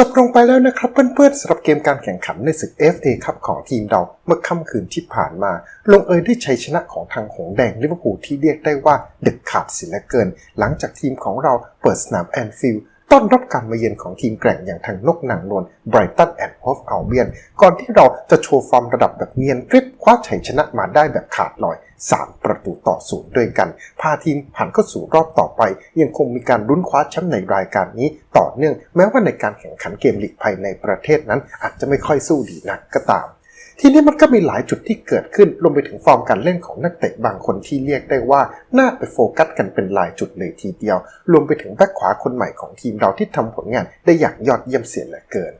จบลงไปแล้วนะครับเพื่อนๆสำหรับเกมการแข่งขันในศึก FA ครับของทีมเราเมื่อค่ำคืนที่ผ่านมา ลงเอยด้วยชัยชนะของทางหงแดงลิเวอร์พูลที่เรียกได้ว่าเด็ดขาดเสียเหลือเกิน หลังจากทีมของเราเปิดสนามแอนฟิลด์ ต้อนรับการมาเยือนของทีมแกร่งอย่างทางนกนางนวลไบรตันแอนด์ฮอฟอัลเบียนก่อนที่เราจะโชว์ฟอร์มระดับแบบเนียนกริบคว้าชัยชนะมาได้แบบขาดลอย 3 ประตูต่อศูนย์ด้วยกัน พาทีมผ่านเข้าสู่รอบต่อไป ยังคงมีการลุ้นคว้าแชมป์ในรายการนี้ต่อเนื่อง แม้ว่าในการแข่งขันเกมลีกภายในประเทศนั้น อาจจะไม่ค่อยสู้ดีนักก็ตาม ทีนี้มันก็มีหลายจุดที่เกิดขึ้นรวมไปถึงฟอร์มการเล่นของนักเตะบางคนที่เรียกได้ว่าน่าไปโฟกัสกันเป็นหลายจุดเลยทีเดียว รวมไปถึงแบ็คขวาคนใหม่ของทีมเราที่ทำผลงานได้อย่างยอดเยี่ยมเสียเหลือเกิน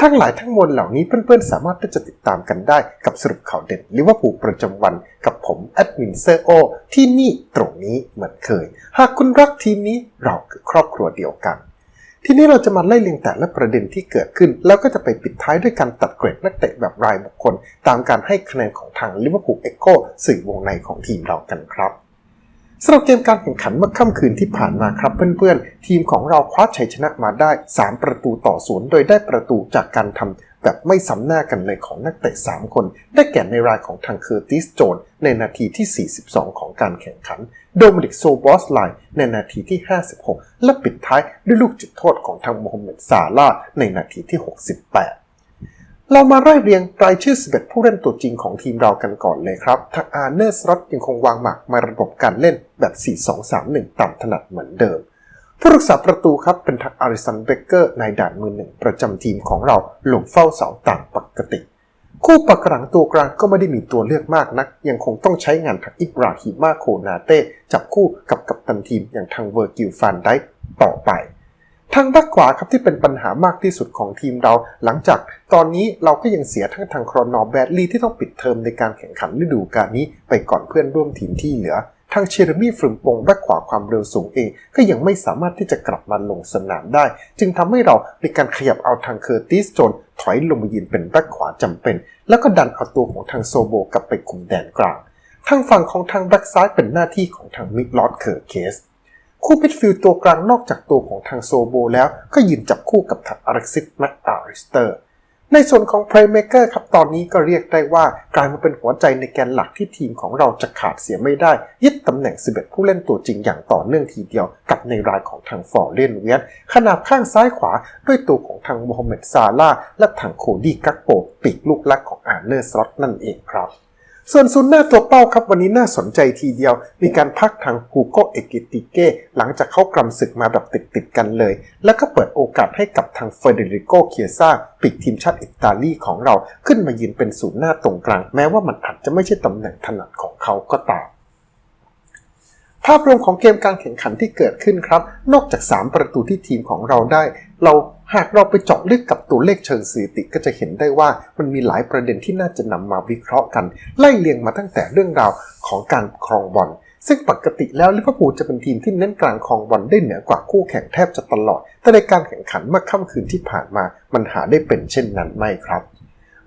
ทั้งหลายทั้งมวลเหล่านี้เพื่อนๆ สามารถที่จะติดตามกันได้กับสรุปข่าวเด่นลิเวอร์พูลประจำวัน กับผมแอดมินเซอร์โอที่นี่ตรงนี้เหมือนเคย หากคุณรักทีมนี้เราคือครอบครัวเดียวกัน ทีนี้เราจะมาไล่เรียงแต่ละประเด็นที่เกิดขึ้น แล้วก็จะไปปิดท้ายด้วยการตัดเกรดนักเตะแบบรายบุคคล ตามการให้คะแนนของทางลิเวอร์พูลเอ็กโคสื่อวงในของทีมเรากันครับสำหรับเกมการแข่งขันเมื่อค่ำคืนที่ผ่านมาครับเพื่อนๆ ทีมของเราคว้าชัยชนะมาได้ 3 ประตูต่อศูนย์โดยได้ประตูจากการทำ แบบไม่ซ้ำหน้ากันเลยของนักเตะ 3 คน ได้แก่ในรายของทางเคอร์ติสโจนในนาทีที่ 42 ของการแข่งขัน โดมินิกโซบอสไลน์ในนาทีที่ 56 และปิดท้ายด้วยลูกจุดโทษของทางโมฮัมเหม็ดซาลาในนาทีที่ 68เรามาไล่เรียงรายชื่อ 11 ผู้เล่นตัวจริงของทีมเรากันก่อนเลยครับ ทางอาร์เนอร์สล็อตยังคงวางหมากมาระบบการเล่นแบบ 4-2-3-1 ตามถนัดเหมือนเดิม ผู้รักษาประตูครับเป็นทางอาริสันเบเกอร์ในด่านมือหนึ่งประจำทีมของเราลงเฝ้าเสาต่ามปกติ คู่ปักหลังตัวกลางก็ไม่ได้มีตัวเลือกมากนัก ยังคงต้องใช้งานทางอิบราฮิมาโคนาเต้จับคู่กับกัปตันทีมอย่างทางเวอร์กิลฟานไดค์ต่อไป ทางแบ็กขวาครับที่เป็นปัญหามากที่สุดของทีมเรา หลังจากตอนนี้เราก็ยังเสียทั้งทางครอนอแบดลีที่ต้องปิดเทอมในการแข่งขันฤดูกาลนี้ไปก่อนเพื่อนร่วมทีมที่เหลือ ทางเชเรมี่ฟรึมปงแบ็กขวาความเร็วสูงเอง ก็ยังไม่สามารถที่จะกลับมาลงสนามได้ จึงทำให้เราในการขยับเอาทางเคอร์ติสโจนถอยลงมายืนเป็นแบ็กขวาจำเป็น แล้วก็ดันเอาตัวของทางโซโบกลับไปคุมแดนกลาง ทางฝั่งของทางแบ็กซ้ายเป็นหน้าที่ของทางมิกลอดเคอร์เคสคู่มิดฟิลด์ตัวกลางนอกจากตัวของทางโซโบแล้วก็ยืนจับคู่กับทางอเล็กซิสแมคอาริสเตอร์ ในส่วนของ Playmaker ครับ ตอนนี้ก็เรียกได้ว่ากลายมาเป็นหัวใจในแกนหลักที่ทีมของเราจะขาดเสียไม่ได้ ยึดตำแหน่ง 11 ผู้เล่นตัวจริงอย่างต่อเนื่องทีเดียว กับในรายของทางฟอร์เรนเวียนขนาบข้างซ้ายขวาด้วยตัวของทางโมฮัมเหม็ดซาลาและทางโคดี้กักโปปีกลูกลักของอาร์เนอร์สล็อตนั่นเองครับ ส่วนศูนย์หน้าตัวเป้าครับวันนี้น่าสนใจทีเดียว มีการพักทางฮูโกเอกิติเก้หลังจากเข้ากรำศึกมาแบบติดๆกันเลย แล้วก็เปิดโอกาสให้กับทางเฟเดริโกเคียซ่าปีกทีมชาติอิตาลีของเราขึ้นมายืนเป็นศูนย์หน้าตรงกลาง แม้ว่ามันอาจจะไม่ใช่ตำแหน่งถนัดของเขาก็ตาม ภาพรวมของเกมการแข่งขันที่เกิดขึ้นครับ นอกจาก 3 ประตูที่ทีมของเราได้ เราหากเราไปเจาะลึกกับตัวเลขเชิงสถิติก็จะเห็นได้ว่ามันมีหลายประเด็นที่น่าจะนำมาวิเคราะห์กัน ไล่เรียงมาตั้งแต่เรื่องราวของการครองบอลซึ่งปกติแล้วลิเวอร์พูลจะเป็นทีมที่เน้นกลางครองบอลได้เหนือกว่าคู่แข่งแทบจะตลอด แต่ในการแข่งขันเมื่อค่ำคืนที่ผ่านมา มันหาได้เป็นเช่นนั้นไม่ครับ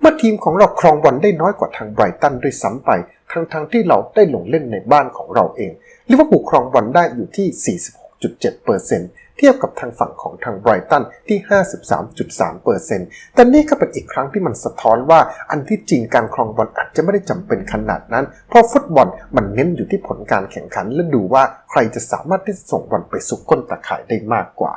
เมื่อทีมของเราครองบอลได้น้อยกว่าทางไบรตันด้วยซ้ำไป ทั้งทางๆที่เราได้ลงเล่นในบ้านของเราเองลิเวอร์พูลครองบอลได้อยู่ที่ 46.7%เทียบกับทางฝั่งของทางไบรตันที่ 53.3%แต่นี่ก็เป็นอีกครั้งที่มันสะท้อนว่าอันที่จริงการครองบอลอาจจะไม่ได้จำเป็นขนาดนั้น เพราะฟุตบอลมันเน้นอยู่ที่ผลการแข่งขันและดูว่าใครจะสามารถที่จะส่งบอลไปสู่ก้นตะข่ายได้มากกว่า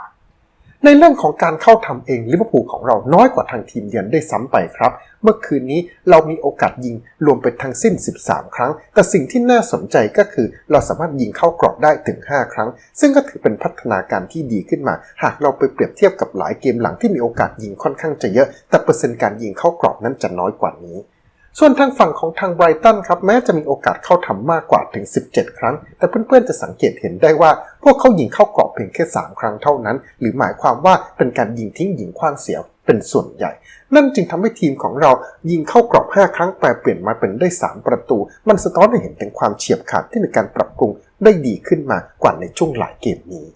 ในเรื่องของการเข้าทำเองลิเวอร์พูลของเราน้อยกว่าทางทีมเยือนได้ซ้ำไปครับ เมื่อคืนนี้เรามีโอกาสยิงรวมไปทั้งสิ้น 13 ครั้ง แต่สิ่งที่น่าสนใจก็คือ เราสามารถยิงเข้ากรอบได้ถึง 5 ครั้ง ซึ่งก็ถือเป็นพัฒนาการที่ดีขึ้นมา หากเราไปเปรียบเทียบกับหลายเกมหลังที่มีโอกาสยิงค่อนข้างจะเยอะ แต่เปอร์เซ็นต์การยิงเข้ากรอบนั้นจะน้อยกว่านี้ ส่วนทางฝั่งของทางไบรตันครับแม้จะมีโอกาสเข้าทำมากกว่าถึง 17 ครั้ง แต่เพื่อนๆจะสังเกตเห็นได้ว่า พวกเขายิงเข้ากรอบเพียงแค่ 3 ครั้งเท่านั้น หรือหมายความว่าเป็นการยิงทิ้งยิงคว้างเสียเป็นส่วนใหญ่ นั่นจึงทำให้ทีมของเรายิงเข้ากรอบ 5 ครั้งแปลเปลี่ยนมาเป็นได้ 3 ประตู มันสะท้อนให้เห็นถึงความเฉียบขาดที่มีการปรับปรุงได้ดีขึ้นมากว่าในช่วงหลายเกมนี้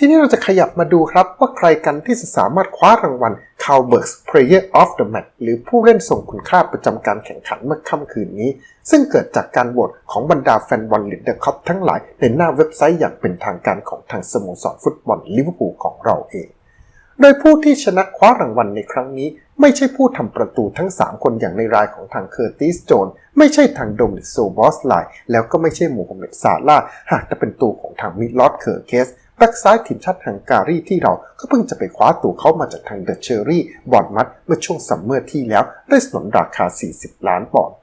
ทีนี้เราจะขยับมาดูครับว่าใครกันที่จะสามารถคว้ารางวัล c o w b e r s Player of the Match หรือผู้เล่นทรงคุณค่าประจำการแข่งขันเมื่อค่ำคืนนี้ ซึ่งเกิดจากการโหวตของบรรดาแฟนบอลลิเดอร์คัพทั้งหลายในหน้าเว็บไซต์อย่างเป็นทางการของทางสโมสรฟุตบอลลิเวอร์พูลของเราเอง โดยผู้ที่ชนะคว้ารางวัลในครั้งนี้ ไม่ใช่ผู้ทำประตูทั้ง 3 คนอย่างในรายของทางเคอร์ติสโจน ไม่ใช่ทางโดมิโซบอสไลแล้วก็ไม่ใช่โมฮัมเหม็ดซาลาหากจะเป็นตัวของทางมิดลอดเคอร์เคส แบ็กซ้ายทีมชาติฮังการีที่เราก็เพิ่งจะไปคว้าตัวเขามาจากทางเดอะเชอรี่บอดมัดเมื่อช่วงซัมเมอร์ที่แล้วด้วยสนนราคา 40 ล้านปอนด์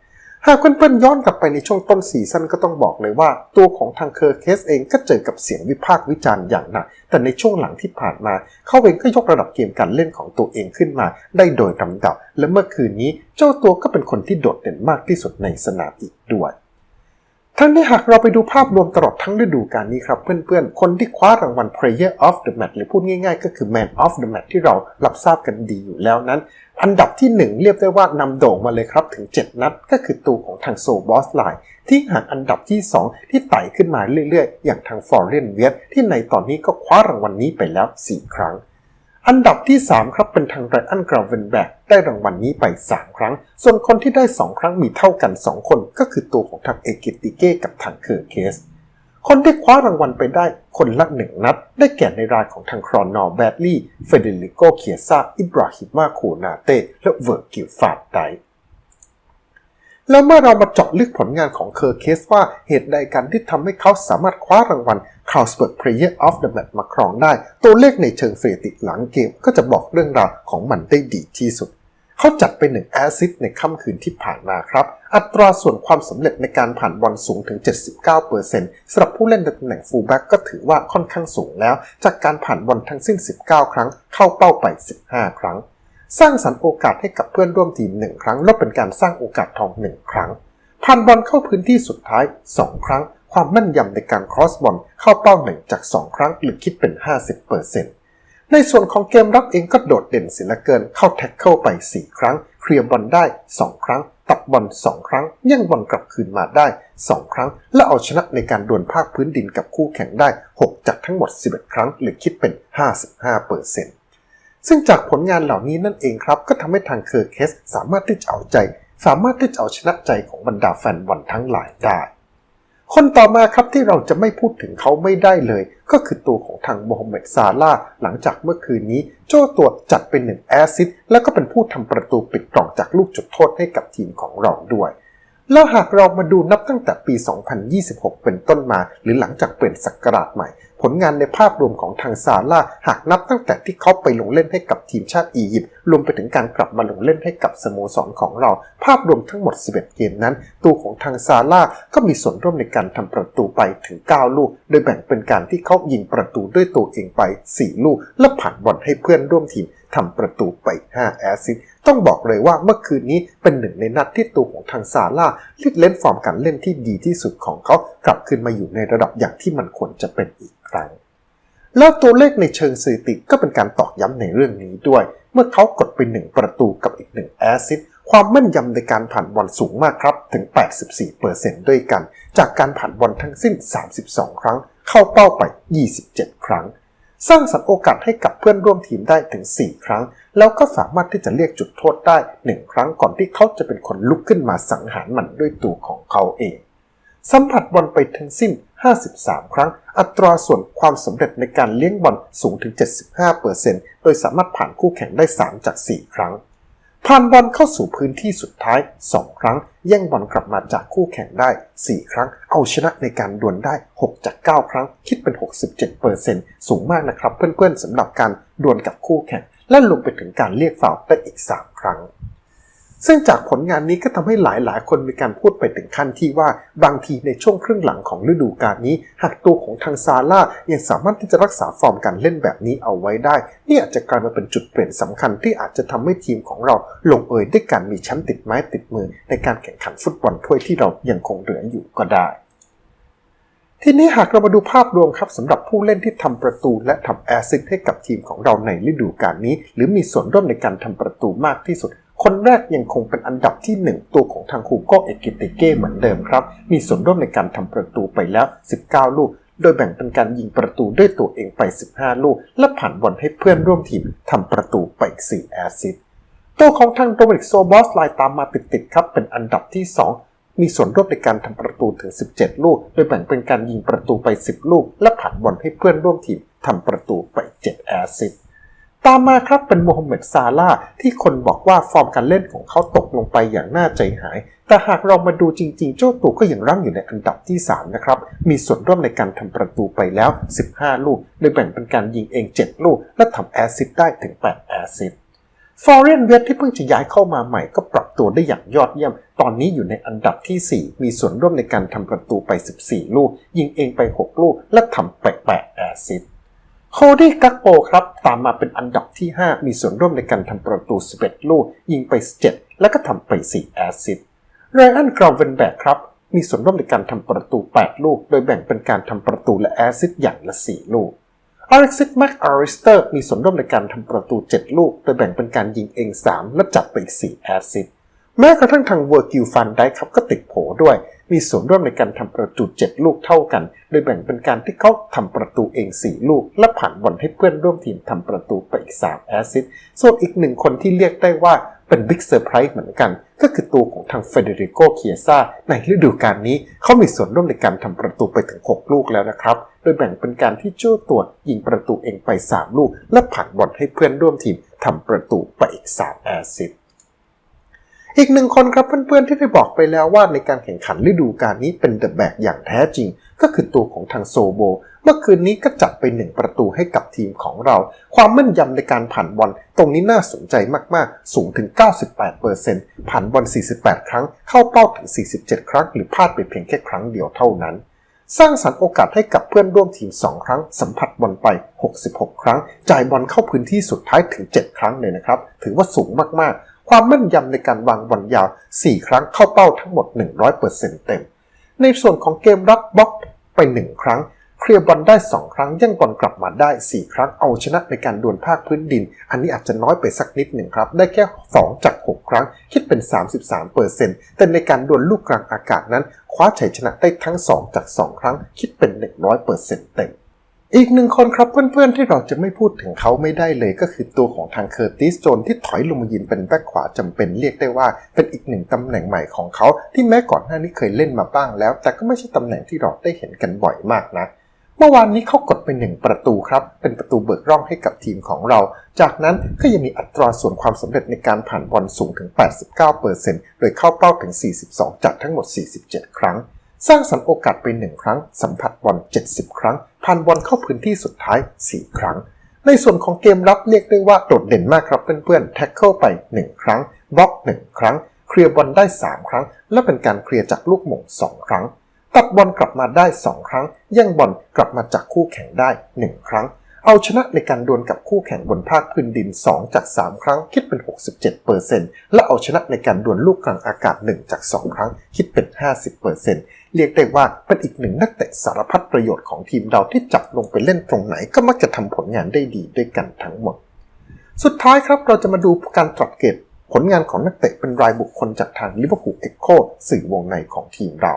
หากเพื่อนๆย้อนกลับไปในช่วงต้นซีซั่นก็ต้องบอกเลยว่า ตัวของทางเคอร์เคสเองก็เจอกับเสียงวิพากษ์วิจารณ์อย่างหนัก แต่ในช่วงหลังที่ผ่านมา เขาเองก็ยกระดับเกมการเล่นของตัวเองขึ้นมา ได้โดยลำดับ และเมื่อคืนนี้เจ้าตัวก็เป็นคนที่โดดเด่นมากที่สุดในสนามอีกด้วย ทั้งนี้หากเราไปดูภาพรวมตลอดทั้งฤดูกาลนี้ครับเพื่อนๆ คนที่คว้ารางวัล Player of the Match หรือพูดง่ายๆ ก็คือ Man of the Match ที่เรารับทราบกันดีอยู่แล้วนั้น อันดับที่ 1 เรียกได้ว่านำโด่งมาเลยครับถึง 7 นัด ก็คือตัวของทางโซบอสไลน์ที่ห่างอันดับที่ 2 ที่ไต่ขึ้นมาเรื่อยๆ อย่างทางฟอร์เรนเวียที่ในตอนนี้ก็คว้ารางวัลนี้ไปแล้ว 4 ครั้ง อันดับที่ 3 ครับเป็นทางไรอันกราเวนแบกได้รางวัลนี้ไป 3 ครั้ง ส่วนคนที่ได้ 2 ครั้งมีเท่ากัน 2 คนก็คือตัวของทางเอกิติเก้กับทางเคอร์เคส คนที่คว้ารางวัลไปได้คนละหนึ่งนัด ได้แก่ในรายของทางครอนอร์แบดลี่เฟเดริโกเคียซาอิบราฮิมาโคนาเต้และเวอร์กิลฟาดได แล้วเมื่อเรามาเจาะลึกผลงานของเคอร์เคสว่าเหตุใดกันที่ทำให้เขาสามารถคว้ารางวัล c r o w s b e r g Player of the Match มาครองได้ ตัวเลขในเชิงสถิติหลังเกมก็จะบอกเรื่องราวของมันได้ดีที่สุด เขาจัดไปหนึ่งแอซิสในค่ำคืนที่ผ่านมาครับ อัตราส่วนความสำเร็จในการผ่านบอลสูงถึง 79%สำหรับผู้เล่นในตำแหน่งฟูลแบ็กก็ถือว่าค่อนข้างสูงแล้ว จากการผ่านบอลทั้งสิ้น 19 ครั้ง เข้าเป้าไป 15 ครั้ง สร้างสรรค์โอกาสให้กับเพื่อนร่วมทีม1ครั้งละเป็นการสร้างโอกาสทอง1ครั้งผ่านบอลเข้าพื้นที่สุดท้าย 2 ครั้ง ความแม่นยำในการครอสบอลเข้าเป้าหนึ่งจาก 2 ครั้งหรือคิดเป็น 50%ในส่วนของเกมรับเองก็โดดเด่นเสียเหลือเกินเข้าแท็กเกิลไป 4 ครั้ง เคลียร์บอลได้ 2 ครั้ง ตัดบอล 2 ครั้งย่งบอลกลับคืนมาได้ 2 ครั้ง และเอาชนะในการดวลภาคพื้นดินกับคู่แข่งได้ 6 จากทั้งหมด 11 ครั้ง หรือคิดเป็น 55% ซึ่งจากผลงานเหล่านี้นั่นเองครับ ก็ทำให้ทางเคอร์เคสสามารถที่จะเอาใจ สามารถที่จะเอาชนะใจของบรรดาแฟนบอลทั้งหลายได้ คนต่อมาครับที่เราจะไม่พูดถึงเขาไม่ได้เลย ก็คือตัวของทางโมฮัมเหม็ดซาลาหลังจากเมื่อคืนนี้ โจ้ตัวจัดเป็นหนึ่งแอซิสต์แล้วก็เป็นผู้ทำประตูปิดกล่องจากลูกจุดโทษให้กับทีมของเราด้วยแล้วหากเรามาดูนับตั้งแต่ปี 2026 เป็นต้นมา หรือหลังจากเปลี่ยนศักราชใหม่ ผลงานในภาพรวมของทางซาร่าห์หากนับตั้งแต่ที่เขาไปลงเล่นให้กับทีมชาติอียิปต์ รวมไปถึงการกลับมาลงเล่นให้กับสโมสรของเรา ภาพรวมทั้งหมด 11 เกมนั้น ตัวของทางซาร่าก็มีส่วนร่วมในการทำประตูไปถึง 9 ลูก โดยแบ่งเป็นการที่เขายิงประตูด้วยตัวเองไป 4 ลูก และผ่านบอลให้เพื่อนร่วมทีมทำประตูไป 5 แอสซิสต์ต้องบอกเลยว่าเมื่อคืนนี้เป็นหนึ่งในนัดที่ตัวของทางซาร่าลิดเล่นฟอร์มการเล่นที่ดีที่สุดของเขากลับคืนมาอยู่ในระดับอย่างที่มันควรจะเป็นอีกครั้ง แล้วตัวเลขในเชิงสถิติก็เป็นการตอกย้ำในเรื่องนี้ด้วย เมื่อเขากดไปหนึ่งประตูกับอีกหนึ่งแอสซิสความแม่นยำในการผ่านบอลสูงมากครับถึง 84%ด้วยกัน จากการผ่านบอลทั้งสิ้น 32 ครั้ง เข้าเป้าไป 27 ครั้ง สร้างสรรค์โอกาสให้กับเพื่อนร่วมทีมได้ถึง 4 ครั้ง แล้วก็สามารถที่จะเรียกจุดโทษได้ 1 ครั้งก่อนที่เขาจะเป็นคนลุกขึ้นมาสังหารมันด้วยตัวของเขาเอง สัมผัสบอลไปทั้งสิ้น 53 ครั้ง อัตราส่วนความสำเร็จในการเลี้ยงบอลสูงถึง 75%โดยสามารถผ่านคู่แข่งได้ 3 จาก 4 ครั้ง ผ่านบอลเข้าสู่พื้นที่สุดท้าย 2 ครั้ง แย่งบอลกลับมาจากคู่แข่งได้ 4 ครั้ง เอาชนะในการดวลได้ 6 จาก 9 ครั้ง คิดเป็น 67%สูงมากนะครับเพื่อนๆสำหรับการดวลกับคู่แข่ง และรวมไปถึงการเรียกฟาวได้อีก 3 ครั้ง ซึ่งจากผลงานนี้ก็ทำให้หลายๆ คนมีการพูดไปถึงขั้นที่ว่าบางทีในช่วงครึ่งหลังของฤดูกาลนี้ หากตัวของทางซาร่ายังสามารถที่จะรักษาฟอร์มการเล่นแบบนี้เอาไว้ได้ นี่อาจจะกลายมาเป็นจุดเปลี่ยนสำคัญที่อาจจะทำให้ทีมของเราลงเอยด้วยการมีแชมป์ติดไม้ติดมือ ในการแข่งขันฟุตบอลถ้วยที่เรายังคงเหลืออยู่ก็ได้ทีนี้หากเรามาดูภาพรวมครับสำหรับผู้เล่นที่ทำประตูและทำแอสซิสต์ให้กับทีมของเราในฤดูกาลนี้ หรือมีส่วนร่วมในการทำประตูมากที่สุด คนแรกยังคงเป็นอันดับที่ 1 ตัวของทางคูโกเอกิติเก้เหมือนเดิมครับ มีส่วนร่วมในการทำประตูไปแล้ว 19 ลูก โดยแบ่งเป็นการยิงประตูด้วยตัวเองไป 15 ลูก และผ่านบอลให้เพื่อนร่วมทีมทำประตูไปอีก4แอสซิสต์ตัวของทางโดมินิกโซบอสไลน์ตามมาติดๆครับเป็นอันดับที่ 2มีส่วนร่วมในการทำประตูถึง 17 ลูก โดยแบ่งเป็นการยิงประตูไป 10 ลูก และผ่านบอลให้เพื่อนร่วมทีมทำประตูไป 7 แอสซิส ตามมาครับเป็นโมฮัมเหม็ดซาลาที่คนบอกว่าฟอร์มการเล่นของเขาตกลงไปอย่างน่าใจหาย แต่หากเรามาดูจริงๆ เจ้าตัวก็ยังรั้งอยู่ในอันดับที่ 3 นะครับ มีส่วนร่วมในการทำประตูไปแล้ว 15 ลูก โดยแบ่งเป็นการยิงเอง 7 ลูก และทำแอซิสต์ได้ถึง 8 แอซิสต์ฟอร์เรนเวทที่เพิ่งจะย้ายเข้ามาใหม่ก็ปรับตัวได้อย่างยอดเยี่ยม ตอนนี้อยู่ในอันดับที่ 4 มีส่วนร่วมในการทำประตูไป 14 ลูก ยิงเองไป 6 ลูก และทำไป8แอซิสต์ โคดี้กักโปครับตามมาเป็นอันดับที่ 5 มีส่วนร่วมในการทำประตู 11 ลูก ยิงไป 7 แล้วก็ทำไป 4 แอสซิสต์ไรอันกราวเวนแบกครับ มีส่วนร่วมในการทำประตู 8 ลูก โดยแบ่งเป็นการทำประตูและแอสซิสต์อย่างละ 4 ลูกอ l e ซิสแม็กอาริสเตอร์มีส่วนร่วมในการทำประตู 7 ลูก โดยแบ่งเป็นการยิงเอง 3 และจัดไปอีก 4 แอสซิสต์ แม้กระทั่งทางเวอร์กิลฟันได้ครับก็ติดโผด้วย มีส่วนร่วมในการทำประตู7ลูกเท่ากัน โดยแบ่งเป็นการที่เขาทำประตูเอง4ลูก และผ่านบอลให้เพื่อนร่วมทีมทำประตูไปอีก3แอสซิสต์ส่วนอีกหนึ่งคนที่เรียกได้ว่าเป็นบิ๊กเซอร์ไพรส์เหมือนกัน ก็คือตัวของทางเฟเดริโกเคียซาในฤดูกาลนี้เขามีส่วนร่วมในการทำประตูไปถึง 6 ลูกแล้วนะครับ โดยแบ่งเป็นการที่เจ้าตัวยิงประตูเองไป 3 ลูก และผ่านบอลให้เพื่อนร่วมทีมทำประตูไปอีก 3 แอสซิสต์ อีกหนึ่งคนครับเพื่อนๆที่ได้บอกไปแล้วว่าในการแข่งขันฤดูกาลนี้เป็นเดอะแบกอย่างแท้จริง ก็คือตัวของทางโซโบ เมื่อคืนนี้ก็จัดไปหนึ่งประตูให้กับทีมของเรา ความแม่นยำในการผ่านบอลตรงนี้น่าสนใจมากๆ สูงถึง 98%ผ่านบอล 48 ครั้ง เข้าเป้าถึง 47 ครั้ง หรือพลาดไปเพียงแค่ครั้งเดียวเท่านั้นสร้างสรรค์โอกาสให้กับเพื่อนร่วมทีม 2 ครั้ง สัมผัสบอลไป 66 ครั้ง จ่ายบอลเข้าพื้นที่สุดท้ายถึง 7 ครั้งเลยนะครับ ถือว่าสูงมากๆ ความแม่นยำในการวางบอลยาว 4 ครั้งเข้าเป้าทั้งหมด 100%เต็ม ในส่วนของเกมรับบล็อกไป 1 ครั้ง เคลียร์บอลได้ 2 ครั้งย่งบอลกลับมาได้ 4 ครั้งเอาชนะในการดวลภาคพื้นดิน อันนี้อาจจะน้อยไปสักนิดหนึ่งครับ ได้แค่ 2 จาก 6 ครั้ง คิดเป็น 33%แต่ในการดวลลูกกลางอากาศนั้น คว้าชัยชนะได้ทั้ง 2 จาก 2 ครั้ง คิดเป็น 100%เต็ม อีกหนึ่งคนครับเพื่อนๆ ที่เราจะไม่พูดถึงเขาไม่ได้เลยก็คือตัวของทางเคอร์ติสโจนที่ถอยลงมายืนเป็นแบ็คขวาจำเป็นเรียกได้ว่า เป็นอีกหนึ่งตำแหน่งใหม่ของเขาที่แม้ก่อนหน้านี้เคยเล่นมาบ้างแล้ว แต่ก็ไม่ใช่ตำแหน่งที่เราได้เห็นกันบ่อยมากนะเมื่อวานนี้เขากดไปหนึ่งประตูครับ เป็นประตูเบิกร่องให้กับทีมของเรา จากนั้นก็ยังมีอัตราส่วนความสำเร็จในการผ่านบอลสูงถึง 89%โดยเข้าเป้าถึง 42 จากทั้งหมด 47 ครั้ง สร้างสรรค์โอกาสไป 1 ครั้ง สัมผัสบอล 70 ครั้งผ่านบอลเข้าพื้นที่สุดท้าย 4 ครั้ง ในส่วนของเกมรับเรียกได้ว่าโดดเด่นมากครับเพื่อนๆ แท็กเกิลไป 1 ครั้ง บล็อก 1 ครั้ง เคลียร์บอลได้ 3 ครั้ง และเป็นการเคลียร์จากลูกหม่ง2 ครั้ง ตัดบอลกลับมาได้ 2 ครั้ง แย่งบอลกลับมาจากคู่แข่งได้ 1 ครั้ง เอาชนะในการดวลกับคู่แข่งบนภาคพื้นดิน 2 จาก 3 ครั้ง คิดเป็น 67%และเอาชนะในการดวลลูกกลางอากาศ 1 จาก 2 ครั้ง คิดเป็น 50% เรียกได้ว่าเป็นอีกหนึ่งนักเตะสารพัดประโยชน์ของทีมเราที่จับลงไปเล่นตรงไหนก็มักจะทำผลงานได้ดีด้วยกันทั้งหมด สุดท้ายครับเราจะมาดูการตรวจเกตผลงานของนักเตะเป็นรายบุคคลจากทางลิเวอร์พูลเอ็กโคสื่อวงในของทีมเรา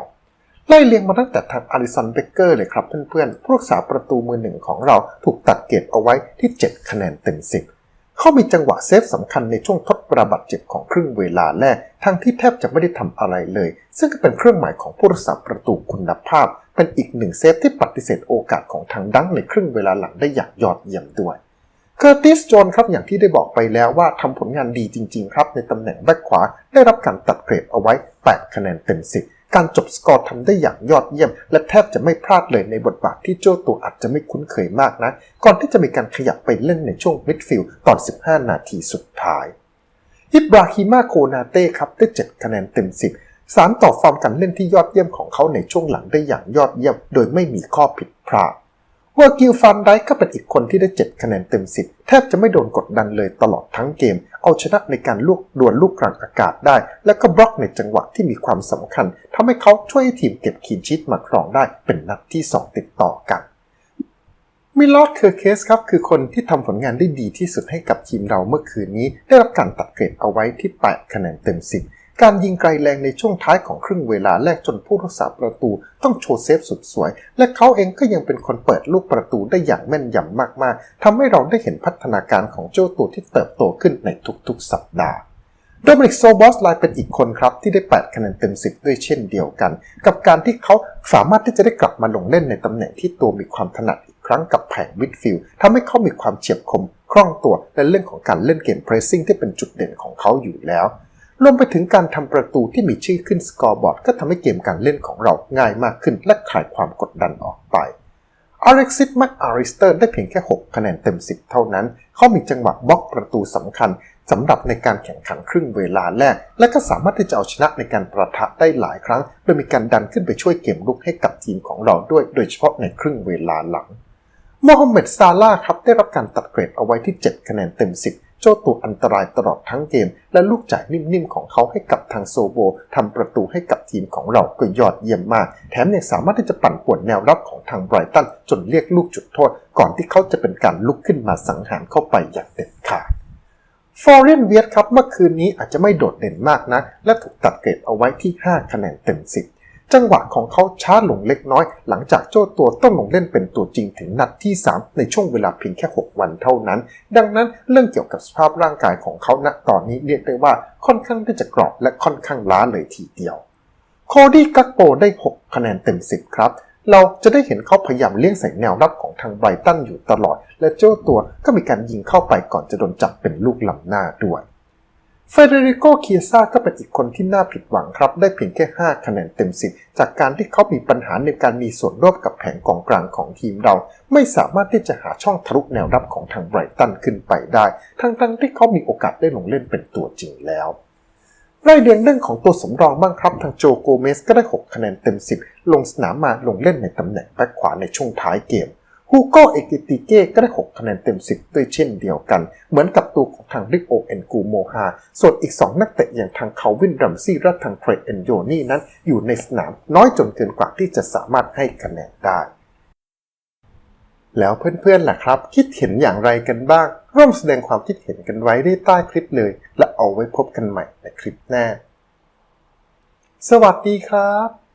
ไล่เรียงมาตั้งแต่ทางอาริสันเบเกอร์เลยครับเพื่อนๆผู้รักษาประตูมือหนึ่งของเราถูกตัดเกรดเอาไว้ที่ 7 คะแนนเต็ม 10 เขามีจังหวะเซฟสำคัญในช่วงทดประบัดเจ็บของครึ่งเวลาแรก ทั้งที่แทบจะไม่ได้ทำอะไรเลย ซึ่งก็เป็นเครื่องหมายของผู้รักษาประตูคุณภาพ เป็นอีกหนึ่งเซฟที่ปฏิเสธโอกาสของทางดังในครึ่งเวลาหลังได้อย่างยอดเยี่ยมด้วยเคอร์ติสโจนครับอย่างที่ได้บอกไปแล้วว่าทำผลงานดีจริง ๆ ครับ ในตำแหน่งแบ็คขวาได้รับการตัดเกรดเอาไว้ 8 คะแนนเต็ม 10 การจบสกอร์ทำได้อย่างยอดเยี่ยม และแทบจะไม่พลาดเลยในบทบาทที่โจ้ตัวอาจจะไม่คุ้นเคยมากนะ ก่อนที่จะมีการขยับไปเล่นในช่วงมิดฟิลด์ตอน 15 นาทีสุดท้าย อิบราฮิมาโคนาเต้ครับได้ 7 คะแนนเต็ม 10 สามต่อฟอร์มการเล่นที่ยอดเยี่ยมของเขาในช่วงหลังได้อย่างยอดเยี่ยม โดยไม่มีข้อผิดพลาด วอร์กิลฟันไดก็เป็นอีกคนที่ได้ 7 คะแนนเต็ม 10 แทบจะไม่โดนกดดันเลยตลอดทั้งเกม เอาชนะในการลูกดวลลูกกลางอากาศได้ และก็บล็อกในจังหวะที่มีความสำคัญทำให้เขาช่วยให้ทีมเก็บคีนชิตมาครองได้เป็นนัดที่ 2 ติดต่อกันมิลอดเคอร์เคสครับคือคนที่ทำผลงานได้ดีที่สุดให้กับทีมเราเมื่อคืนนี้ ได้รับการตัดเกรดเอาไว้ที่ 8 คะแนนเต็ม 10 การยิงไกลแรงในช่วงท้ายของครึ่งเวลาแรกจนผู้รักษาประตูต้องโชว์เซฟสุดสวย และเขาเองก็ยังเป็นคนเปิดลูกประตูได้อย่างแม่นยำมากๆทำให้เราได้เห็นพัฒนาการของเจ้าตัวที่เติบโตขึ้นในทุกๆ สัปดาห์โดมินิกโซบอสไลน์เป็นอีกคนครับ ที่ได้ 8 คะแนนเต็ม 10 ด้วยเช่นเดียวกัน กับการที่เขาสามารถที่จะได้กลับมาลงเล่นในตำแหน่งที่ตัวมีความถนัดอีกครั้งกับแผงวิดฟิลด์ทำให้เขามีความเฉียบคมคล่องตัวและเรื่องของการเล่นเกม pressing ที่เป็นจุดเด่นของเขาอยู่แล้ว รวมไปถึงการทำประตูที่มีชื่อขึ้นสกอร์บอร์ดก็ทำให้เกมการเล่นของเราง่ายมากขึ้นและคลายความกดดันออกไปอ l ็กซิสแม c อาริสเตอร์ได้เพียงแค่ 6 คะแนนเต็ม 10 เท่านั้น เขามีจังหวะบล็อกประตูสำคัญสำหรับในการแข่งขันครึ่งเวลาแรก และก็สามารถที่จะเอาชนะในการประทะได้หลายครั้ง โดยมีการดันขึ้นไปช่วยเกมลุกให้กับทีมของเราด้วย โดยเฉพาะในครึ่งเวลาหลังโมฮัมเหม็ดซาลาครับได้รับการตัดเกรดเอาไว้ที่ 7 คะแนนเต็ม 10 โจ้ตัวอันตรายตลอดทั้งเกม และลูกจ่ายนิ่มๆของเขาให้กับทางโซโบทำประตูให้กับทีมของเราก็ยอดเยี่ยมมาก แถมยังสามารถที่จะปั่นป่วนแนวรับของทางไบรตันจนเรียกลูกจุดโทษ ก่อนที่เขาจะเป็นการลุกขึ้นมาสังหารเข้าไปอย่างเด็ดขาดฟอร์เรนเวียดครับเมื่อคืนนี้อาจจะไม่โดดเด่นมากนะและถูกตัดเกรดเอาไว้ที่ 5 คะแนนเต็ม 10 จังหวะของเขาช้าลงเล็กน้อย หลังจากโจ้ตัวต้องลงเล่นเป็นตัวจริงถึงนัดที่ 3 ในช่วงเวลาเพียงแค่ 6 วันเท่านั้น ดังนั้นเรื่องเกี่ยวกับสภาพร่างกายของเขาณตอนนี้เรียกได้ว่าค่อนข้างที่จะกรอบและค่อนข้างล้าเลยทีเดียว โคดี้กักโปได้ 6 คะแนนเต็ม 10 ครับเราจะได้เห็นเขาพยายามเลี่ยงใส่แนวรับของทางไบรตันอยู่ตลอด และเจ้าตัวก็มีการยิงเข้าไปก่อนจะโดนจับเป็นลูกลำหน้าด้วย เฟเดริโกเคียซ่าก็เป็นอีกคนที่น่าผิดหวังครับ ได้เพียงแค่ 5 คะแนนเต็ม10จากการที่เขามีปัญหาในการมีส่วนร่วมกับแผงกองกลางของทีมเรา ไม่สามารถที่จะหาช่องทะลุแนวรับของทางไบรตันขึ้นไปได้ ทั้งๆที่เขามีโอกาสได้ลงเล่นเป็นตัวจริงแล้วไล่เรียงเรื่องของตัวสำรองบ้างครับ ทางโจโกเมสก็ได้ 6 คะแนนเต็ม 10 ลงสนามมาลงเล่นในตำแหน่งแบ็คขวาในช่วงท้ายเกม ฮูโกเอกิติเก้ก็ได้ 6 คะแนนเต็ม 10 ด้วยเช่นเดียวกัน เหมือนกับตัวของทางริกโอเอนกูโมฮา ส่วนอีก 2 นักเตะอย่างทางเคาวินรัมซี่และทางเทรดเอนโยนี่นั้นอยู่ในสนามน้อยจนเกินกว่าที่จะสามารถให้คะแนนได้ แล้วเพื่อนๆล่ะครับ คิดเห็นอย่างไรกันบ้าง ร่วมแสดงความคิดเห็นกันไว้ได้ใต้คลิปเลย และเอาไว้พบกันใหม่ในคลิปหน้า สวัสดีครับ